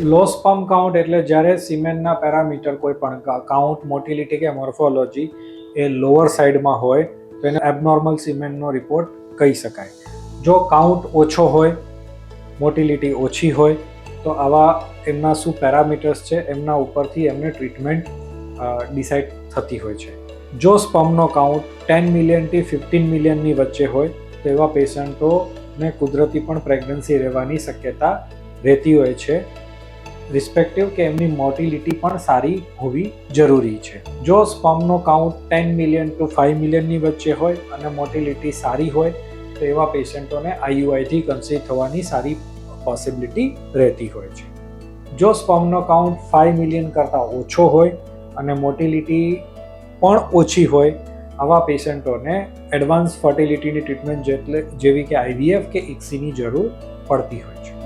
લો sperm count એટલે જ્યારે સિમેન્ટના parameter કોઈ પણ કાઉન્ટ મોટિલિટી કે મોર્ફોલોજી એ લોઅર સાઈડમાં હોય, તો એને એબનોર્મલ સિમેન્ટનો રિપોર્ટ કહી શકાય. જો કાઉન્ટ ઓછો હોય મોટિલિટી ઓછી હોય, તો આવા એમના શું પેરામીટર્સ છે, એમના ઉપરથી એમને ટ્રીટમેન્ટ ડિસાઇડ થતી હોય છે. જો સ્પમનો કાઉન્ટ ટેન મિલિયનથી ફિફ્ટીન મિલિયનની વચ્ચે હોય, તો એવા પેશન્ટોને કુદરતી પણ પ્રેગ્નન્સી રહેવાની શક્યતા રહેતી હોય છે. રિસ્પેક્ટિવ કે એમની મોર્ટિલિટી પણ સારી હોવી જરૂરી છે. જો સ્પમનો count ten million to five મિલિયનની વચ્ચે હોય અને મોર્ટિલિટી સારી હોય, તો એવા પેશન્ટોને આઈયુઆઈથી કન્સીવ થવાની સારી પોસિબિલિટી રહેતી હોય છે. જો સ્પમનો કાઉન્ટ ફાઇવ મિલિયન કરતાં ઓછો હોય અને મોર્ટિલિટી પણ ઓછી હોય, આવા પેશન્ટોને એડવાન્સ ફર્ટિલિટીની ટ્રીટમેન્ટ જેટલે જેવી કે આઈવીએફ કે ઇક્સીની જરૂર પડતી હોય છે.